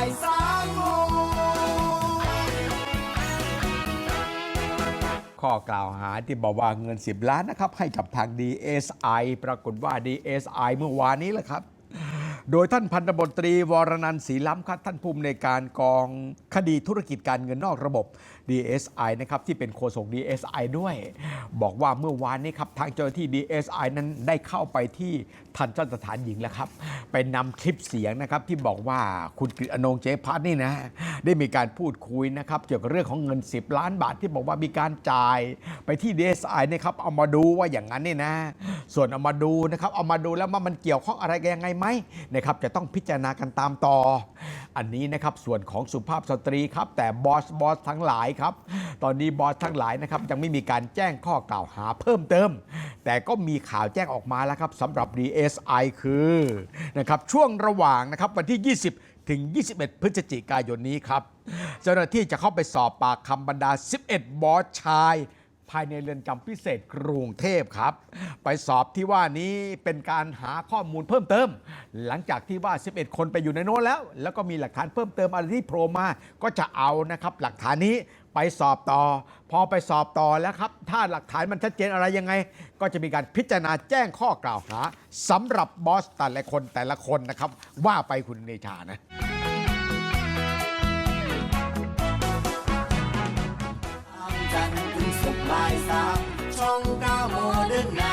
ายสามโมข้อกล่าวหาที่บอกว่าเงิน 10 ล้านนะครับ ให้กับทาง DSI ปรากฏว่า DSI เมื่อวานนี้แหละครับ โดยท่านพันธบตรีวรนันท์ศรีล้ำครับท่านภูมิในการกองคดีธุรกิจการเงินนอกระบบ DSI นะครับที่เป็นโฆษก DSI ด้วย บอกว่าเมื่อวานนี้ครับทางเจ้าหน้าที่ DSI นั้นได้เข้าไปที่ทันทสถานหญิงแล้วครับไปนำคลิปเสียงนะครับที่บอกว่าคุณกฤษอนงเจพัทนี่นะได้มีการพูดคุยนะครับเกี่ยวกับเรื่องของเงิน 10 ล้านบาทที่บอกว่ามีการจ่ายไปที่ DSI นะครับเอามาดูว่าอย่างนั้นนี่นะ ส่วนเอามาดูนะครับเอามาดูแล้วว่ามันเกี่ยวข้องอะไรกันยังไงไหมนะครับจะต้องพิจารณากันตามต่อ อันนี้นะครับส่วนของสุภาพสตรีครับแต่บอสบอสทั้งหลายครับตอนนี้บอสทั้งหลายนะครับยังไม่มีการแจ้งข้อกล่าวหาเพิ่มเติม แต่ก็มีข่าวแจ้งออกมาแล้วครับสำหรับ DSI คือนะครับช่วงระหว่างนะครับวันที่ 20 ถึง 21 พฤศจิกายนนี้ครับ เจ้าหน้าที่จะเข้าไปสอบปากคำบรรดา 11 บอสชาย ภายในเรือนจำพิเศษกรุงเทพครับ ไปสอบที่ว่านี้เป็นการหาข้อมูลเพิ่มเติม หลังจากที่ว่า 11 คนไปอยู่ในโน้นแล้ว แล้วก็มีหลักฐานเพิ่มเติมอะไรที่โผล่มาก็จะเอานะครับ หลักฐานนี้ไปสอบต่อ พอไปสอบต่อแล้วครับ ถ้าหลักฐานมันชัดเจนอะไรยังไง ก็จะมีการพิจารณาแจ้งข้อกล่าวหาสำหรับบอสแต่ละคนแต่ละคนนะครับ ว่าไปคุณเนชานะ จันทร์ถึงศุกร์บ่ายสามช่องเก้าโมเดิร์นไน